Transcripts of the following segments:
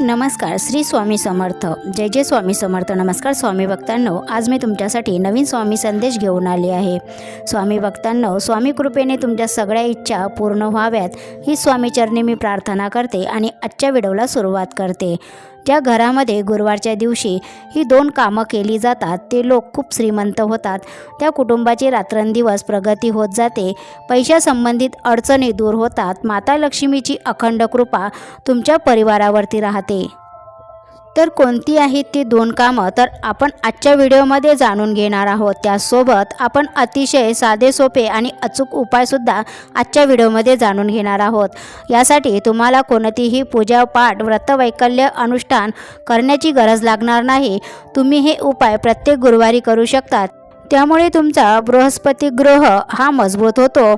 नमस्कार श्री स्वामी समर्थ. जय जय स्वामी समर्थ. नमस्कार स्वामी भक्तांनो. आज मी तुमच्यासाठी नवीन स्वामी संदेश घेऊन आले आहे. स्वामी भक्तांनो स्वामी कृपेने तुमच्या सगळ्या इच्छा पूर्ण व्हाव्यात. ही स्वामीचरणी मी प्रार्थना करते आणि आजच्या व्हिडिओला सुरुवात करते. ज्या घरामध्ये गुरुवारच्या दिवशी ही दोन कामं केली जातात. ते लोक खूप श्रीमंत होतात. त्या कुटुंबाची रात्रंदिवस प्रगती होत जाते. पैशासंबंधित अडचणी दूर होतात. माता लक्ष्मीची अखंड कृपा तुमच्या परिवारावरती राहते. तर कोणती आहेत ती दोन कामं तर आपण आजच्या व्हिडिओमध्ये जाणून घेणार आहोत. त्यासोबत आपण अतिशय साधे सोपे आणि अचूक उपायसुद्धा आजच्या व्हिडिओमध्ये जाणून घेणार आहोत. यासाठी तुम्हाला कोणतीही पूजा पाठ व्रतवैकल्य अनुष्ठान करण्याची गरज लागणार नाही. तुम्ही हे उपाय प्रत्येक गुरुवारी करू शकतात. त्यामुळे तुमचा बृहस्पती ग्रह हा मजबूत होतो.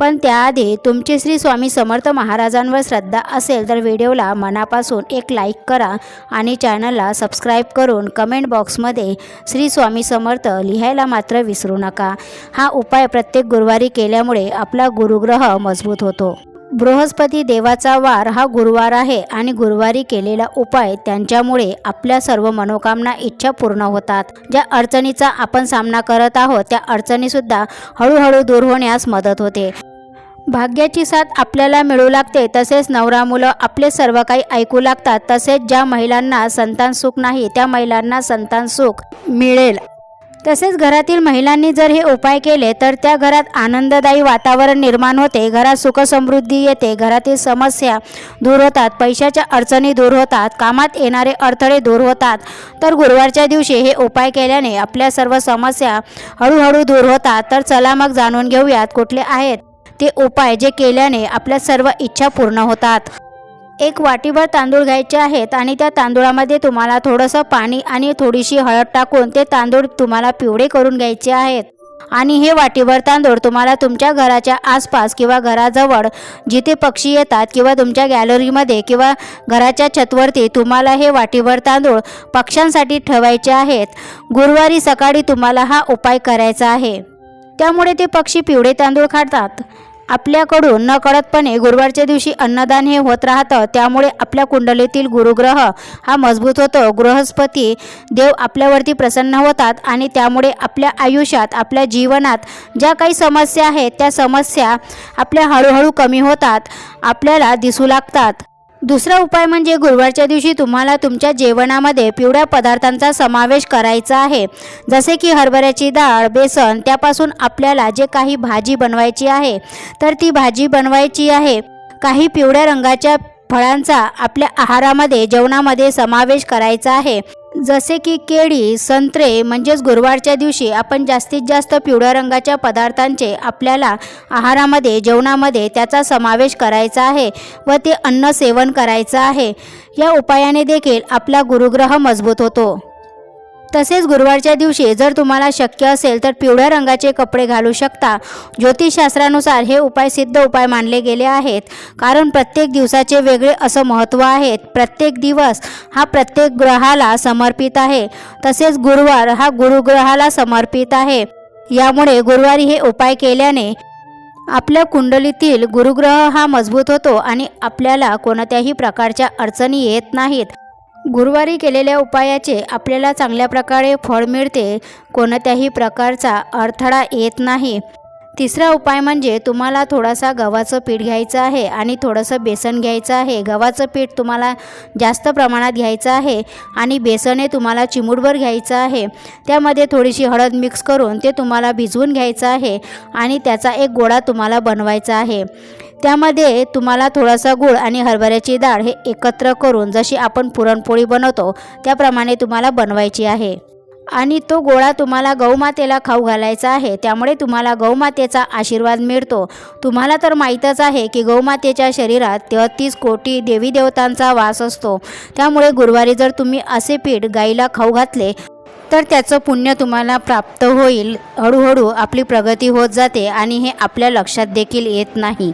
पण त्याआधी तुमची श्री स्वामी समर्थ महाराजांवर श्रद्धा असेल तर व्हिडिओला मनापासून एक लाईक करा आणि चॅनलला सबस्क्राईब करून कमेंट बॉक्समध्ये श्री स्वामी समर्थ लिहायला मात्र विसरू नका. हा उपाय प्रत्येक गुरुवारी केल्यामुळे आपला गुरुग्रह मजबूत होतो. बृहस्पती देवाचा वार हा गुरुवार आहे आणि गुरुवारी केलेला उपाय त्यांच्यामुळे आपल्या सर्व मनोकामना इच्छा पूर्ण होतात. ज्या अडचणीचा आपण सामना करत आहोत त्या अडचणीसुद्धा हळूहळू दूर होण्यास मदत होते. भाग्याची साथ आपल्याला मिळू लागते तसेच नवरा मुलं आपले सर्व काही ऐकू लागतात तसेच ज्या महिलांना संतान सुख नाही त्या महिलांना संतान सुख मिळेल. तसेच घरातील महिलांनी जर हे उपाय केले तर त्या घरात आनंददायी वातावरण निर्माण होते घरात सुखसमृद्धी येते घरातील समस्या दूर होतात पैशाच्या अडचणी दूर होतात कामात येणारे अडथळे दूर होतात. तर गुरुवारच्या दिवशी हे उपाय केल्याने आपल्या सर्व समस्या हळूहळू दूर होतात. तर चला मग जाणून घेऊयात कुठले आहेत ते उपाय जे केल्याने आपल्या सर्व इच्छा पूर्ण होतात. एक वाटीभर तांदूळ घ्यायचे आहेत आणि त्या तांदूळामध्ये तुम्हाला थोडंसं पाणी आणि थोडीशी हळद टाकून ते तांदूळ तुम्हाला पिवळे करून घ्यायचे आहेत. आणि हे वाटीभर तांदूळ तुम्हाला तुमच्या घराच्या आसपास किंवा घराजवळ जिथे पक्षी येतात किंवा तुमच्या गॅलरीमध्ये किंवा घराच्या छतवरती तुम्हाला हे वाटीभर तांदूळ पक्ष्यांसाठी ठेवायचे आहेत. गुरुवारी सकाळी तुम्हाला हा उपाय करायचा आहे. त्यामुळे ते पक्षी पिवळे तांदूळ खातात. आपल्याकडून नकळतपणे गुरुवारच्या दिवशी अन्नदान हे होत राहतं. त्यामुळे आपल्या कुंडलीतील गुरुग्रह हा मजबूत होतो. बृहस्पती देव आपल्यावरती प्रसन्न होतात आणि त्यामुळे आपल्या आयुष्यात आपल्या जीवनात ज्या काही समस्या आहेत त्या समस्या आपल्या हळूहळू कमी होतात आपल्याला दिसू लागतात. दुसरा उपाय म्हणजे गुरुवारच्या दिवशी तुम्हाला तुमच्या जेवणामध्ये पिवळ्या पदार्थांचा समावेश करायचा आहे. जसे की हरभऱ्याची डाळ बेसन त्यापासून आपल्याला जे काही भाजी बनवायची आहे तर ती भाजी बनवायची आहे. काही पिवळ्या रंगाच्या फळांचा आपल्या आहारामध्ये जेवणामध्ये समावेश करायचा आहे. जसे की केळी संत्रे म्हणजेच गुरुवारच्या दिवशी आपण जास्तीत जास्त पिवळ्या रंगाच्या पदार्थांचे आपल्याला आहारामध्ये जेवणामध्ये त्याचा समावेश करायचा आहे व ते अन्न सेवन करायचं आहे. या उपायाने देखील आपला गुरुग्रह मजबूत होतो. तसेच गुरुवारच्या दिवशी जर तुम्हाला शक्य असेल तर पिवळ्या रंगाचे कपडे घालू शकता. ज्योतिषशास्त्रानुसार हे उपाय सिद्ध उपाय मानले गेले आहेत. कारण प्रत्येक दिवसाचे वेगळे असं महत्त्व आहे. प्रत्येक दिवस हा प्रत्येक ग्रहाला समर्पित आहे. तसेच गुरुवार हा गुरुग्रहाला समर्पित आहे. यामुळे गुरुवारी हे उपाय केल्याने आपल्या कुंडलीतील गुरुग्रह हा मजबूत होतो आणि आपल्याला कोणत्याही प्रकारच्या अडचणी येत नाहीत. गुरुवारी केलेल्या उपायाचे आपल्याला चांगल्या प्रकारे फळ मिळते कोणत्याही प्रकारचा अडथळा येत नाही. तिसरा उपाय म्हणजे तुम्हाला थोडासा गव्हाचं पीठ घ्यायचं आहे आणि थोडंसं बेसन घ्यायचं आहे. गव्हाचं पीठ तुम्हाला जास्त प्रमाणात घ्यायचं आहे आणि बेसन हे तुम्हाला चिमूटभर घ्यायचं आहे. त्यामध्ये थोडीशी हळद मिक्स करून ते तुम्हाला भिजवून घ्यायचं आहे आणि त्याचा एक गोळा तुम्हाला बनवायचा आहे. त्यामध्ये तुम्हाला थोडासा गूळ आणि हरभऱ्याची डाळ हे एकत्र करून जशी आपण पुरणपोळी बनवतो त्याप्रमाणे तुम्हाला बनवायची आहे. आणि तो गोळा तुम्हाला गौमातेला खाऊ घालायचा आहे त्यामुळे तुम्हाला गौमातेचा आशीर्वाद मिळतो. तुम्हाला तर माहीतच आहे की गौमातेच्या शरीरात तेहतीस कोटी देवी देवतांचा वास असतो. त्यामुळे गुरुवारी जर तुम्ही असे पीठ गाईला खाऊ घातले तर त्याचं पुण्य तुम्हाला प्राप्त होईल. हळूहळू आपली प्रगती होत जाते आणि हे आपल्या लक्षात देखील येत नाही.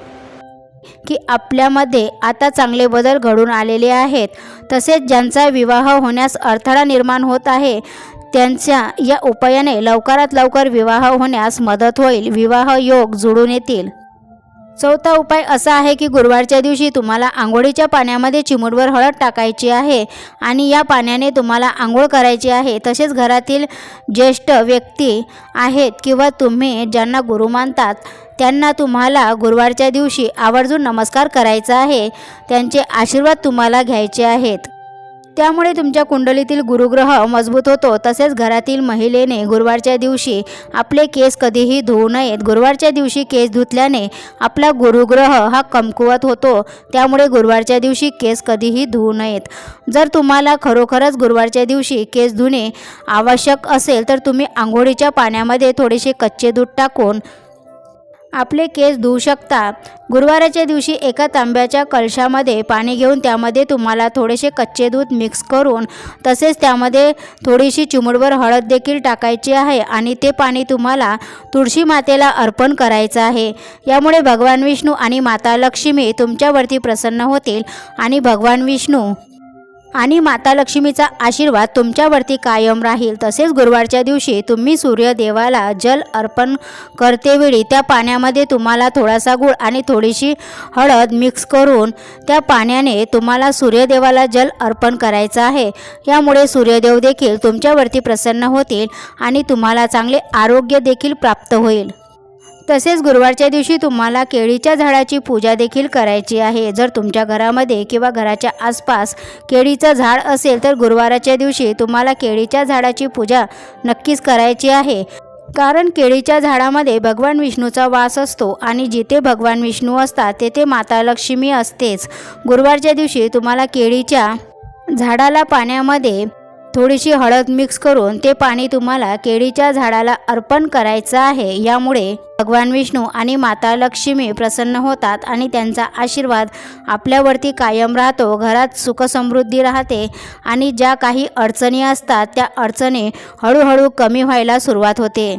की आपल्यामध्ये आता चांगले बदल घडून आलेले आहेत. तसेच ज्यांचा विवाह होण्यास अडथळा निर्माण होत आहे त्यांच्या या उपायाने लवकरात लवकर विवाह होण्यास मदत होईल. विवाह योग जुळून येतील. चौथा उपाय असा आहे की गुरुवारच्या दिवशी तुम्हाला आंघोळीच्या पाण्यामध्ये चिमूटभर हळद टाकायची आहे आणि या पाण्याने तुम्हाला आंघोळ करायची आहे. तसेच घरातील ज्येष्ठ व्यक्ती आहेत किंवा तुम्ही ज्यांना गुरु मानतात त्यांना तुम्हाला गुरुवारच्या दिवशी आवर्जून नमस्कार करायचा आहे. त्यांचे आशीर्वाद तुम्हाला घ्यायचे आहेत. त्यामुळे तुमच्या कुंडलीतील गुरुग्रह मजबूत होतो. तसेच घरातील महिलेने गुरुवारच्या दिवशी आपले केस कधीही धुवू नयेत. गुरुवारच्या दिवशी केस धुतल्याने आपला गुरुग्रह हा कमकुवत होतो. त्यामुळे गुरुवारच्या दिवशी केस कधीही धुवू नयेत. जर तुम्हाला खरोखरच गुरुवारच्या दिवशी केस धुणे आवश्यक असेल तर तुम्ही आंघोळीच्या पाण्यामध्ये थोडेसे कच्चे दूध टाकून आपले केस धुवू शकता. गुरुवाराच्या दिवशी एका तांब्याच्या कलशामध्ये पाणी घेऊन त्यामध्ये तुम्हाला थोडेसे कच्चे दूध मिक्स करून तसेच त्यामध्ये थोडीशी चिमुडभर हळद देखील टाकायची आहे आणि ते पाणी तुम्हाला तुळशी मातेला अर्पण करायचं आहे. यामुळे भगवान विष्णू आणि माता लक्ष्मी तुमच्यावरती प्रसन्न होतील आणि भगवान विष्णू आणि माता लक्ष्मीचा आशीर्वाद तुमच्यावरती कायम राहील. तसेच गुरुवारच्या दिवशी तुम्ही सूर्यदेवाला जल अर्पण करतेवेळी त्या पाण्यामध्ये तुम्हाला थोडासा गूळ आणि थोडीशी हळद मिक्स करून त्या पाण्याने तुम्हाला सूर्यदेवाला जल अर्पण करायचं आहे. यामुळे सूर्यदेव देखील तुमच्यावरती प्रसन्न होतील आणि तुम्हाला चांगले आरोग्य देखील प्राप्त होईल. तसेच गुरुवारच्या दिवशी तुम्हाला केळीच्या झाडाची पूजा देखील करायची आहे. जर तुमच्या घरामध्ये किंवा घराच्या आसपास केळीचं झाड असेल तर गुरुवाराच्या दिवशी तुम्हाला केळीच्या झाडाची पूजा नक्कीच करायची आहे. कारण केळीच्या झाडामध्ये भगवान विष्णूचा वास असतो आणि जिथे भगवान विष्णू असतात तेथे माता लक्ष्मी असतेच. गुरुवारच्या दिवशी तुम्हाला केळीच्या झाडाला पाण्यामध्ये थोडीशी हळद मिक्स करून ते पाणी तुम्हाला केळीच्या झाडाला अर्पण करायचं आहे. यामुळे भगवान विष्णू आणि माता लक्ष्मी प्रसन्न होतात आणि त्यांचा आशीर्वाद आपल्यावरती कायम राहतो. घरात सुखसमृद्धी राहते आणि ज्या काही अडचणी असतात त्या अडचणी हळूहळू कमी व्हायला सुरुवात होते.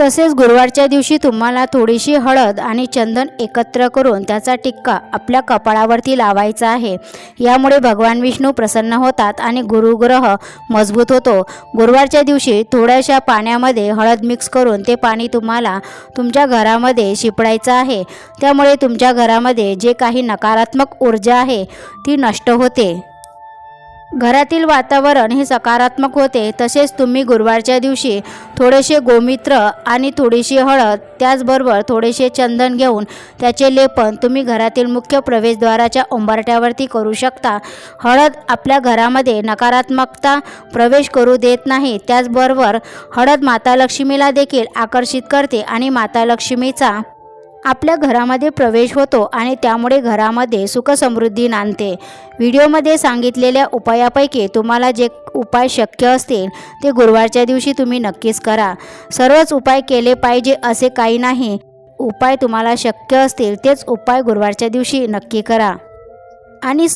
तसेच गुरुवारच्या दिवशी तुम्हाला थोडीशी हळद आणि चंदन एकत्र करून त्याचा टिक्का आपल्या कपाळावरती लावायचा आहे. यामुळे भगवान विष्णू प्रसन्न होतात आणि गुरुग्रह मजबूत होतो. गुरुवारच्या दिवशी थोड्याशा पाण्यामध्ये हळद मिक्स करून ते पाणी तुम्हाला तुमच्या घरामध्ये शिपडायचं आहे. त्यामुळे तुमच्या घरामध्ये जे काही नकारात्मक ऊर्जा आहे ती नष्ट होते. घरातील वातावरण हे सकारात्मक होते तसेच तुम्ही गुरुवारच्या दिवशी थोडेसे गोमित्र आणि थोडीशी हळद त्याचबरोबर थोडेसे चंदन घेऊन त्याचे लेपन तुम्ही घरातील मुख्य प्रवेशद्वाराच्या उंबरट्यावरती करू शकता. हळद आपल्या घरामध्ये नकारात्मकता प्रवेश करू देत नाही त्याचबरोबर हळद माता लक्ष्मीला देखील आकर्षित करते आणि माता लक्ष्मीचा आपल्या घरामध्ये प्रवेश होतो आणि त्यामुळे घरामध्ये सुखसमृद्धी नांदते. व्हिडिओमध्ये सांगितलेल्या उपायापैकी तुम्हाला जे उपाय शक्य असतील ते गुरुवारच्या दिवशी तुम्ही नक्कीच करा. सर्वच उपाय केले पाहिजे असे काही नाही. उपाय तुम्हाला शक्य असतील तेच उपाय गुरुवारच्या दिवशी नक्की करा. आणि